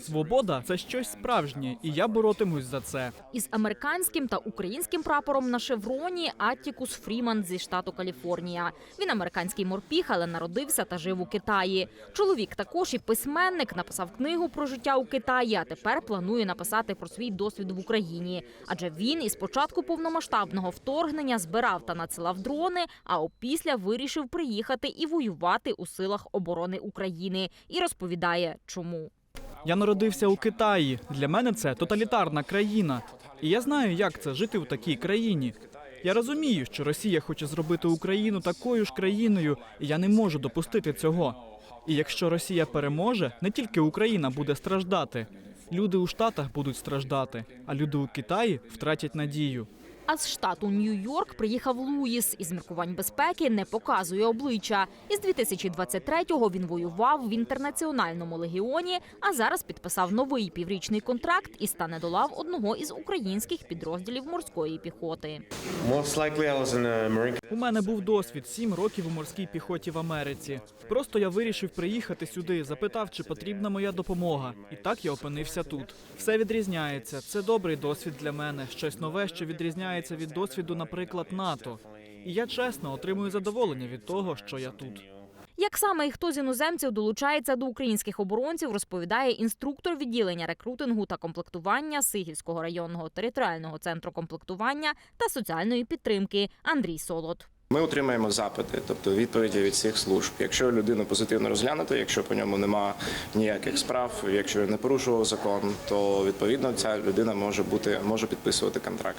Свобода це щось справжнє, і я боротимусь за це. Із американським та українським прапором на шевроні Аттікус Фріман зі штату Каліфорнія. Він американський морпіг, але народився та жив у Китаї. Чоловік також і письменник написав книгу про життя у Китаї, а тепер планує написати про свій досвід в Україні. Адже він із початку повномасштабного вторгнення збирав та надсилав дрони, а опісля вирішив приїхати і воювати у силах оборони України. І розповідає, чому. Я народився у Китаї. Для мене це тоталітарна країна. І я знаю, як це жити в такій країні. Я розумію, що Росія хоче зробити Україну такою ж країною, і я не можу допустити цього. І якщо Росія переможе, не тільки Україна буде страждати. Люди у Штатах будуть страждати, а люди у Китаї втратять надію. А з штату Нью-Йорк приїхав Луїс. Із міркувань безпеки не показує обличчя. Із 2023-го він воював в інтернаціональному легіоні, а зараз підписав новий піврічний контракт і стане до лав одного із українських підрозділів морської піхоти. У мене був досвід сім років у морській піхоті в Америці. Просто я вирішив приїхати сюди, запитав, чи потрібна моя допомога. І так я опинився тут. Все відрізняється. Це добрий досвід для мене. Щось нове, що відрізняється від досвіду, наприклад, НАТО. І я чесно отримую задоволення від того, що я тут. Як саме і хто з іноземців долучається до українських оборонців, розповідає інструктор відділення рекрутингу та комплектування Сигівського районного територіального центру комплектування та соціальної підтримки Андрій Солод. Ми отримаємо запити, тобто відповіді від цих служб. Якщо людину позитивно розглянути, якщо по ньому нема ніяких справ, якщо він не порушував закон, то відповідно ця людина може бути може підписувати контракт.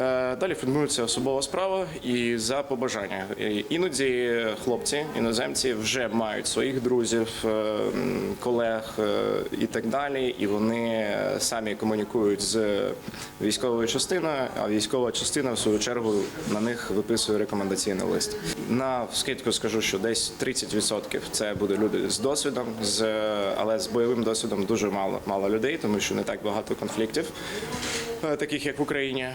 Е, Далі формується особова справа і за побажання. Іноді хлопці, іноземці вже мають своїх друзів, е, колег е, і так далі, і вони самі комунікують з військовою частиною, а військова частина в свою чергу на них виписує рекомендаційний лист. На скидку скажу, що десь 30% це буде люди з досвідом, з але з бойовим досвідом дуже мало мало людей, тому що не так багато конфліктів. Е, Таких як в Україні,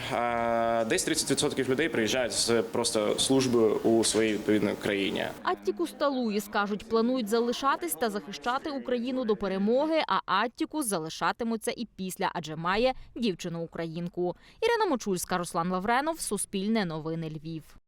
десь 30% людей приїжджають з просто службою у своїй відповідної країні. Аттікус та Луїс кажуть, планують залишатись та захищати Україну до перемоги. А Аттікус залишатимуться і після, адже має дівчину українку. Ірина Мочульська, Руслан Лавренов, Суспільне новини Львів.